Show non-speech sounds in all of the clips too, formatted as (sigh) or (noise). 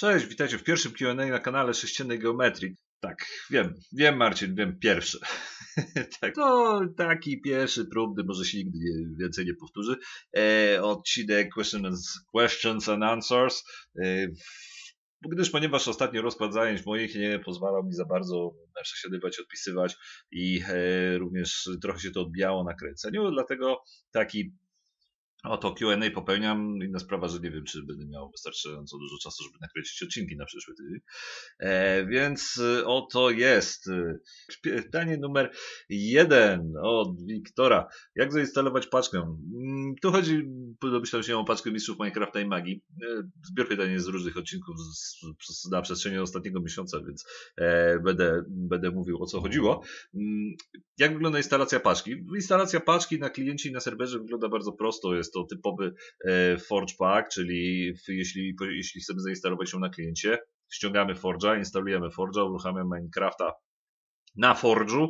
Cześć, witajcie w pierwszym Q&A na kanale Sześciennej Geometrii. Tak, wiem, wiem Marcin, wiem pierwszy. (laughs) tak, to taki pierwszy próbny, może się nigdy nie, więcej nie powtórzy. E, odcinek questions, questions and Answers. E, gdyż ponieważ ostatnio rozkład zajęć moich nie pozwalał mi za bardzo przesiadywać, odpisywać i e, również trochę się to odbijało na kręceniu, dlatego taki Oto Q&A popełniam. Inna sprawa, że nie wiem, czy będę miał wystarczająco dużo czasu, żeby nakręcić odcinki na przyszły tydzień. E, więc e, oto jest e, pytanie numer jeden od Wiktora. Jak zainstalować paczkę? Mm, tu chodzi, domyślam się o paczkę mistrzów Minecrafta i magii. E, zbiór pytań jest z różnych odcinków na przestrzeni ostatniego miesiąca, więc będę, będę mówił o co chodziło. Mm, jak wygląda instalacja paczki? Instalacja paczki na kliencie i na serwerze wygląda bardzo prosto. Jest to typowy e, Forge Pack, czyli jeśli, jeśli chcemy zainstalować ją na kliencie, ściągamy Forge'a, instalujemy Forge'a, uruchamiamy Minecrafta na Forge'u.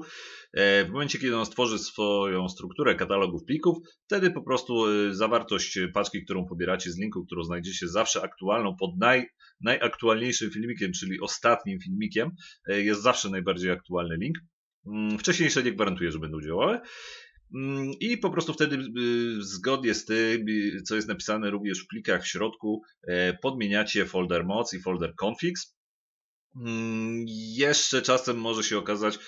E, w momencie, kiedy on stworzy swoją strukturę katalogów plików, wtedy po prostu e, zawartość paczki, którą pobieracie z linku, którą znajdziecie zawsze aktualną pod naj, najaktualniejszym filmikiem, czyli ostatnim filmikiem, jest zawsze najbardziej aktualny link. Mm, wcześniejsze nie gwarantuję, że będą działały. Mm, I po prostu wtedy y, zgodnie z tym, y, co jest napisane również w plikach w środku, e, podmieniacie folder moc i folder configs Mm, jeszcze czasem może się okazać,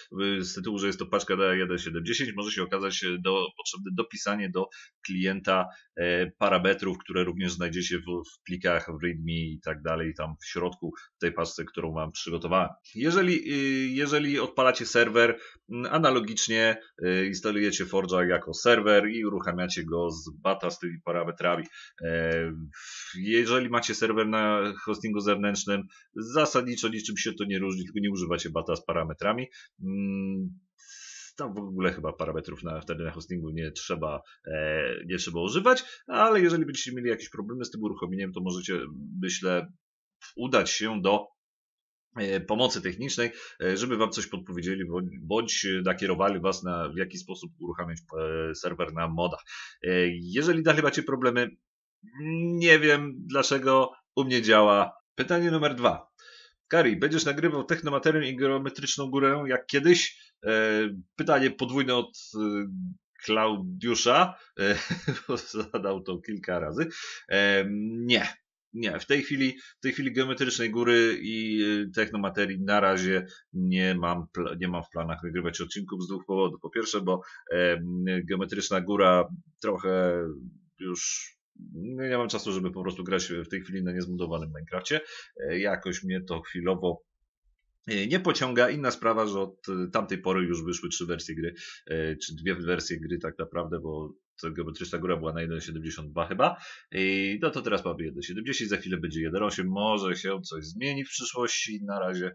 z tytułu, że jest to paczka D1.7.10, może się okazać do, potrzebne dopisanie do klienta e, parametrów, które również znajdziecie w, w plikach, w README i tak dalej, tam w środku tej paczce, którą mam przygotowałem. Jeżeli, y, jeżeli odpalacie serwer, analogicznie e, instalujecie Forge'a jako serwer i uruchamiacie go z bata z tymi parametrami. Jeżeli macie serwer na hostingu zewnętrznym, zasadniczo niczym się to nie różni, tylko nie używacie bata z parametrami. Tam w ogóle chyba parametrów na, wtedy na hostingu nie trzeba, e, nie trzeba używać, ale jeżeli będziecie mieli jakieś problemy z tym uruchomieniem, to możecie, myślę, udać się do e, pomocy technicznej, e, żeby Wam coś podpowiedzieli, bądź nakierowali Was na w jaki sposób uruchamiać e, serwer na modach. Jeżeli dalej macie problemy, nie wiem dlaczego u mnie działa. Pytanie numer dwa. Kari, będziesz nagrywał technomaterię i geometryczną górę jak kiedyś? E, pytanie podwójne od e, Klaudiusza, e, (laughs) zadał to kilka razy. Nie, nie, w tej chwili, w tej chwili geometrycznej góry i technomaterii na razie nie mam, nie mam w planach nagrywać odcinków z dwóch powodów. Po pierwsze, bo geometryczna góra trochę już nie mam czasu, żeby po prostu grać w tej chwili na niezbudowanym Minecrafcie. E, jakoś mnie to chwilowo e, nie pociąga. Inna sprawa, że od tamtej pory już wyszły trzy wersje gry, e, czy dwie wersje gry tak naprawdę, bo geometryczna góra była na 1.72 chyba. I no to teraz mamy 1.70, za chwilę będzie 1.8. Może się coś zmieni w przyszłości. Na razie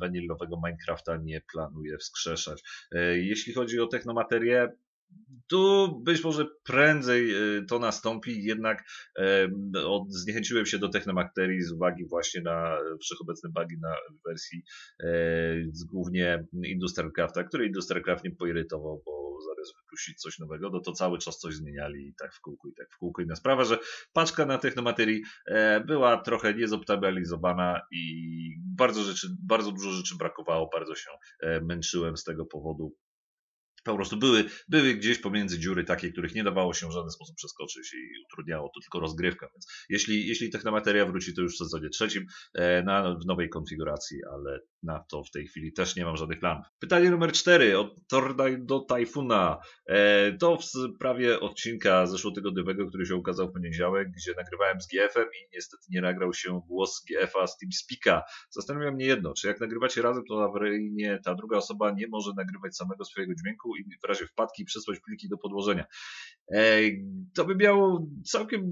wanilowego Minecrafta nie planuję wskrzeszać. Jeśli chodzi o technomaterię, tu być może prędzej e, to nastąpi, jednak e, zniechęciłem się do technomakterii z uwagi właśnie na wszechobecne bugi na wersji e, głównie Industrialcrafta, który Industrialcraft nie poirytował, bo zamiast wypuścić coś nowego, no to cały czas coś zmieniali i tak w kółku, i tak w kółku. Inna sprawa, że paczka na technomaterii była trochę niezoptymalizowana i bardzo rzeczy, bardzo dużo rzeczy brakowało, bardzo się męczyłem z tego powodu po prostu były, były gdzieś pomiędzy dziury takie, których nie dawało się w żaden sposób przeskoczyć i utrudniało to tylko rozgrywkę. Więc jeśli, jeśli technomateria wróci, to już w sezonie trzecim e, na, w nowej konfiguracji, ale na to w tej chwili też nie mam żadnych planów. Pytanie numer cztery od Tordaj do Tajfuna. E, to w sprawie odcinka zeszłotygodniowego, który się ukazał w poniedziałek, gdzie nagrywałem z GF-em i niestety nie nagrał się głos GF-a z TeamSpeaka. Zastanawia mnie jedno, czy jak nagrywacie razem, to awaryjnie ta druga osoba nie może nagrywać samego swojego dźwięku i w razie wpadki przesłać pliki do podłożenia. E, to by miało całkiem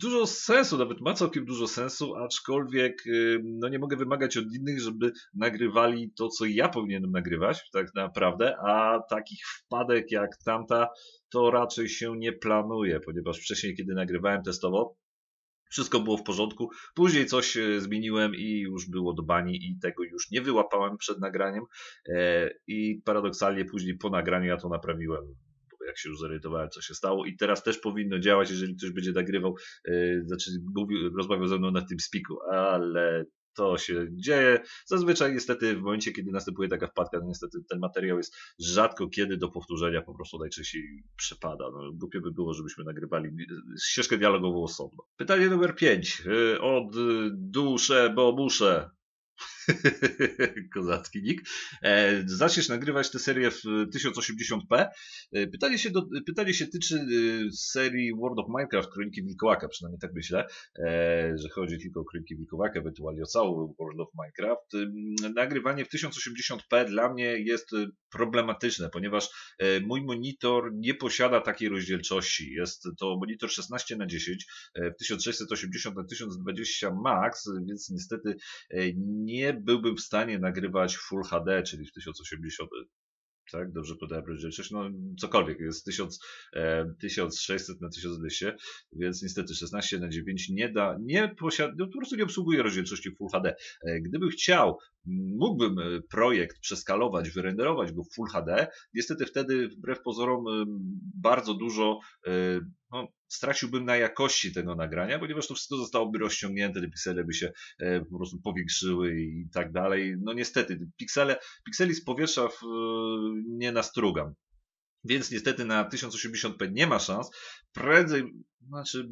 dużo sensu, nawet ma całkiem dużo sensu, aczkolwiek y, no nie mogę wymagać od innych, żeby nagrywali to, co ja powinienem nagrywać, tak naprawdę, a takich wpadek jak tamta to raczej się nie planuje, ponieważ wcześniej, kiedy nagrywałem testowo, wszystko było w porządku. Później coś e, zmieniłem i już było do bani i tego już nie wyłapałem przed nagraniem. E, I paradoksalnie później po nagraniu ja to naprawiłem jak się już zorientowałem, co się stało i teraz też powinno działać, jeżeli ktoś będzie nagrywał, yy, znaczy mówił, rozmawiał ze mną na tym spiku, ale to się dzieje. Zazwyczaj niestety w momencie, kiedy następuje taka wpadka, no niestety ten materiał jest rzadko kiedy do powtórzenia po prostu najczęściej przepada. No, głupio by było, żebyśmy nagrywali ścieżkę dialogową osobno. Pytanie numer 5 y, od Dusze, bo muszę. (laughs) Kozacki nick. E, zaczniesz nagrywać tę serię w 1080p. E, pytanie się, do, pytanie się tyczy e, serii World of Minecraft, Kroniki Wilkołaka, przynajmniej tak myślę, że chodzi tylko o Kroniki Wilkołaka, ewentualnie o cały World of Minecraft. Nagrywanie w 1080p dla mnie jest problematyczne, ponieważ mój monitor nie posiada takiej rozdzielczości. Jest to monitor 16 na 10 w 1680 na 1020 max, więc niestety nie byłbym w stanie nagrywać Full HD, czyli w 1080 tak? Dobrze podałem rozdzielczość. No, cokolwiek, jest 1000, e, 1600 na 1200, więc niestety 16 na 9 nie da, nie posiada, no, po prostu nie obsługuje rozdzielczości Full HD. E, gdybym chciał, mógłbym e, projekt przeskalować, wyrenderować go w Full HD, niestety wtedy wbrew pozorom e, bardzo dużo e, no, straciłbym na jakości tego nagrania, ponieważ to wszystko zostałoby rozciągnięte, te piksele by się e, po prostu powiększyły i tak dalej. No niestety, piksele, pikseli z powietrza w, nie nastrugam. Więc niestety na 1080p nie ma szans. Prędzej, znaczy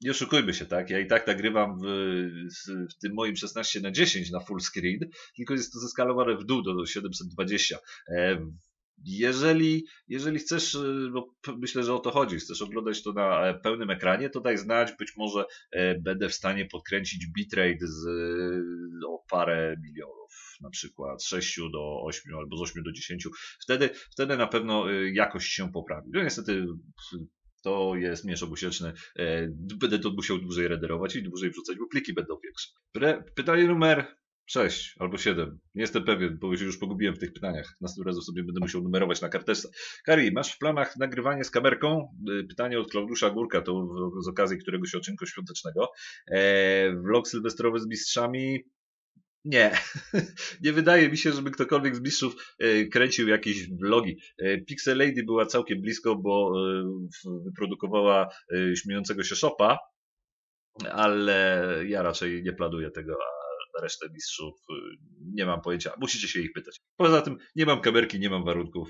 nie oszukujmy się, tak? Ja i tak nagrywam w, w tym moim 16 na 10 na full screen, tylko jest to zeskalowane w dół do 720. Jeżeli, jeżeli chcesz, y, bo myślę, że o to chodzi, chcesz oglądać to na e, pełnym ekranie, to daj znać, być może e, będę w stanie podkręcić bitrate z, o parę milionów, na przykład 6 do 8 albo z 8 do 10. Wtedy, wtedy na pewno y, jakość się poprawi. No niestety to jest miecz obusieczny. E, będę to musiał dłużej renderować i dłużej wrzucać, bo pliki będą większe. Pytanie numer 6 albo 7. Nie jestem pewien, bo się już pogubiłem w tych pytaniach. Następnym razem sobie będę musiał numerować na karteczce. Kari, masz w planach nagrywanie z kamerką? Y, pytanie od Klaudusza Górka, to z okazji któregoś odcinku świątecznego. Eee, vlog sylwestrowy z mistrzami? Nie. (laughs) nie wydaje mi się, żeby ktokolwiek z mistrzów e, kręcił jakieś vlogi. E, Pixel Lady była całkiem blisko, bo e, wyprodukowała śmiejącego się szopa, ale ja raczej nie planuję tego, resztę mistrzów y, nie mam pojęcia. Musicie się ich pytać. Poza tym nie mam kamerki, nie mam warunków.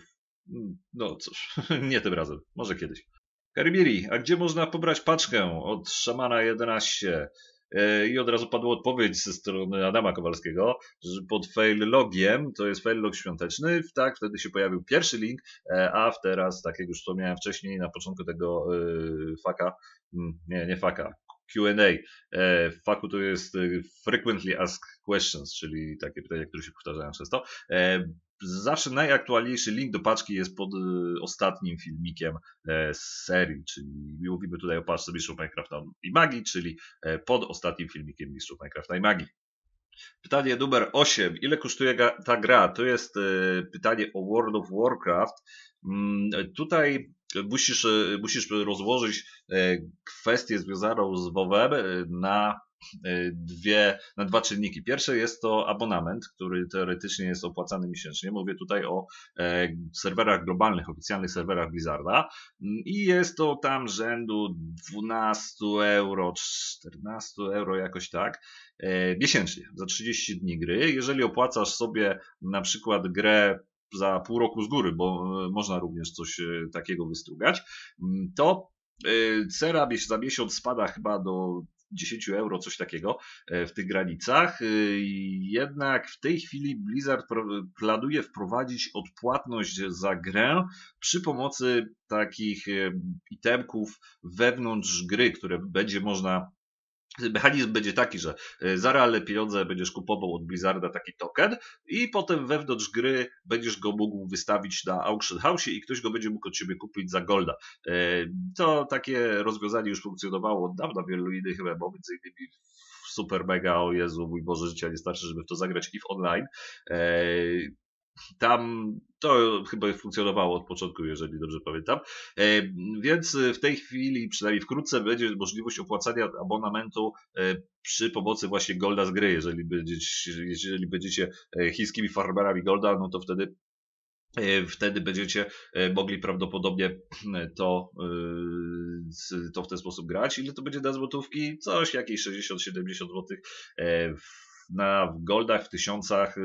Mm, no cóż, (laughs) nie tym razem. Może kiedyś. Karibiri, a gdzie można pobrać paczkę od Szamana 11? E, I od razu padła odpowiedź ze strony Adama Kowalskiego, że pod fail-logiem, to jest fail-log świąteczny, tak, wtedy się pojawił pierwszy link, e, a teraz, tak jak już wspomniałem wcześniej, na początku tego yy, faka, mm, nie, nie faka, Q&A. E, w faku to jest e, frequently asked questions, czyli takie pytania, które się powtarzają często. E, zawsze najaktualniejszy link do paczki jest pod ostatnim filmikiem z serii, czyli mówimy tutaj o paczce Mistrzów Minecrafta i Magii, czyli pod ostatnim filmikiem Mistrzów Minecrafta i Magii. Pytanie numer 8. Ile kosztuje ta gra? To jest pytanie o World of Warcraft. Mm, tutaj musisz, e, musisz rozłożyć e, kwestię związaną z WoWem e, na dwie, na dwa czynniki. Pierwszy jest to abonament, który teoretycznie jest opłacany miesięcznie. Mówię tutaj o serwerach globalnych, oficjalnych serwerach Blizzarda i jest to tam rzędu 12 euro, 14 euro jakoś tak miesięcznie za 30 dni gry. Jeżeli opłacasz sobie na przykład grę za pół roku z góry, bo e, można również coś e, takiego wystrugać, mm, to e, cera za miesiąc spada chyba do 10 euro, coś takiego w tych granicach. Jednak w tej chwili Blizzard planuje wprowadzić odpłatność za grę przy pomocy takich itemków wewnątrz gry, które będzie można Mechanizm będzie taki, że y, za realne pieniądze będziesz kupował od Blizzarda taki token i potem wewnątrz gry będziesz go mógł wystawić na auction house i ktoś go będzie mógł od ciebie kupić za golda. Y, to takie rozwiązanie już funkcjonowało od dawna, wielu innych bo między innymi super mega, o Jezu, mój Boże, życia nie starczy, żeby w to zagrać i w online. Tam to chyba funkcjonowało od początku, jeżeli dobrze pamiętam. E, więc w tej chwili, przynajmniej wkrótce, będzie możliwość opłacania abonamentu e, przy pomocy właśnie Golda z gry. Jeżeli będziecie, jeżeli będziecie e, chińskimi farmerami Golda, no to wtedy Wtedy będziecie mogli prawdopodobnie to, to w ten sposób grać. Ile to będzie na złotówki? Coś, jakieś 60-70 zł na goldach w tysiącach,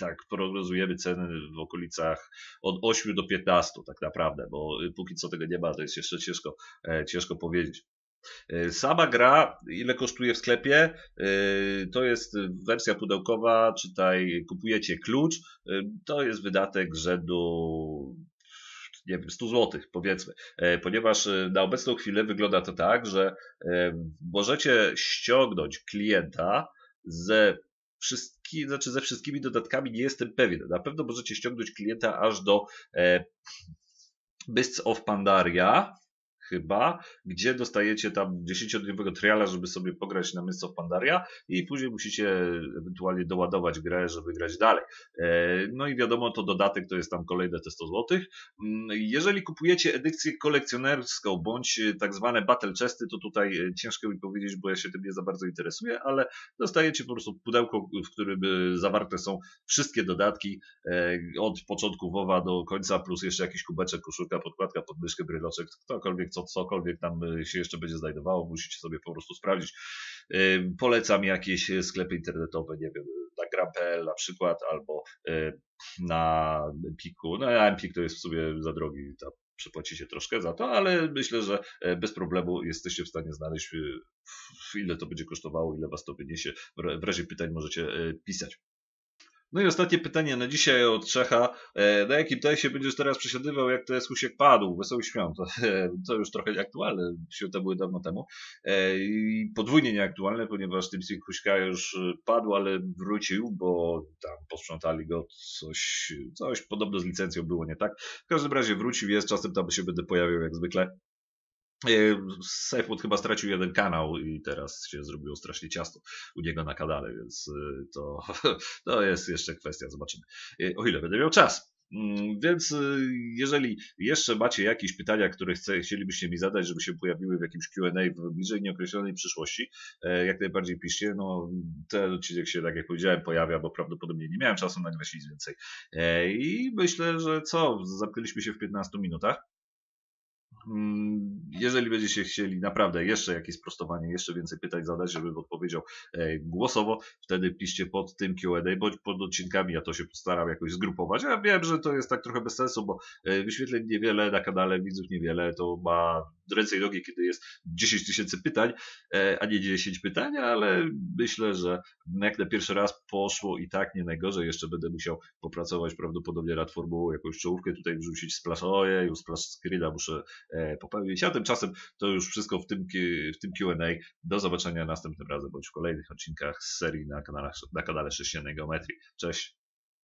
tak prognozujemy ceny w okolicach od 8 do 15 tak naprawdę, bo póki co tego nie ma, to jest jeszcze ciężko, ciężko powiedzieć. Sama gra, ile kosztuje w sklepie, to jest wersja pudełkowa, czytaj, kupujecie klucz, to jest wydatek rzędu nie wiem, 100 zł powiedzmy, ponieważ na obecną chwilę wygląda to tak, że możecie ściągnąć klienta ze wszystkimi, znaczy ze wszystkimi dodatkami nie jestem pewien. Na pewno możecie ściągnąć klienta aż do e, of Pandaria, chyba, gdzie dostajecie tam 10-dniowego triala, żeby sobie pograć na Mists of Pandaria i później musicie ewentualnie doładować grę, żeby grać dalej. E, no i wiadomo, to dodatek to jest tam kolejne te 100 zł. Mm, jeżeli kupujecie edycję kolekcjonerską bądź tak zwane battle chesty, to tutaj e, ciężko mi powiedzieć, bo ja się tym nie za bardzo interesuję, ale dostajecie po prostu pudełko, w którym e, zawarte są wszystkie dodatki od początku WoWa do końca, plus jeszcze jakiś kubeczek, koszulka, podkładka, podmyszkę, bryloczek, ktokolwiek co cokolwiek tam y, się jeszcze będzie znajdowało, musicie sobie po prostu sprawdzić. Y, polecam jakieś sklepy internetowe, nie wiem, na gram.pl na przykład, albo na Empiku. No Empik to jest w sumie za drogi, tam przepłacicie troszkę za to, ale myślę, że bez problemu jesteście w stanie znaleźć, ile to będzie kosztowało, ile was to wyniesie. W razie pytań możecie pisać. No i ostatnie pytanie na dzisiaj od Czecha. E, na jakim się będziesz teraz przesiadywał, jak to jest Husiek padł? Wesoły świąt. (laughs) To już trochę nieaktualne. Święta były dawno temu. E, I podwójnie nieaktualne, ponieważ TeamSpeak Huśka już padł, ale wrócił, bo tam posprzątali go coś, coś podobno z licencją było nie tak. W każdym razie wrócił, jest, czasem tam się będę pojawiał jak zwykle. Safewood chyba stracił jeden kanał i teraz się zrobiło strasznie ciasto u niego na kanale, więc y, to, (laughs) to jest jeszcze kwestia, zobaczymy. Y, o ile będę miał czas. Mm, więc jeżeli jeszcze macie jakieś pytania, które chce, chcielibyście mi zadać, żeby się pojawiły w jakimś Q&A w bliżej nieokreślonej przyszłości, e, jak najbardziej piszcie. No, ten odcinek się, tak jak powiedziałem, pojawia, bo prawdopodobnie nie miałem czasu nagrać nic więcej. E, I myślę, że co, zamknęliśmy się w 15 minutach. Mm, jeżeli będziecie chcieli naprawdę jeszcze jakieś sprostowanie, jeszcze więcej pytań zadać, żebym odpowiedział e, głosowo, wtedy piszcie pod tym Q&A bądź pod odcinkami, ja to się postaram jakoś zgrupować. Ja wiem, że to jest tak trochę bez sensu, bo e, wyświetleń niewiele na kanale, widzów niewiele, to ma ręce i nogi, kiedy jest 10 tysięcy pytań, e, a nie 10 pytań, ale myślę, że jak na pierwszy raz poszło i tak nie najgorzej, jeszcze będę musiał popracować prawdopodobnie nad formułą, jakąś czołówkę tutaj wrzucić splash, ojej, splash screena muszę E, popełnić. A tymczasem to już wszystko w tym, w tym QA. Do zobaczenia następnym razem bądź w kolejnych odcinkach z serii na kanale, na kanale Sześciennej Geometrii. Cześć!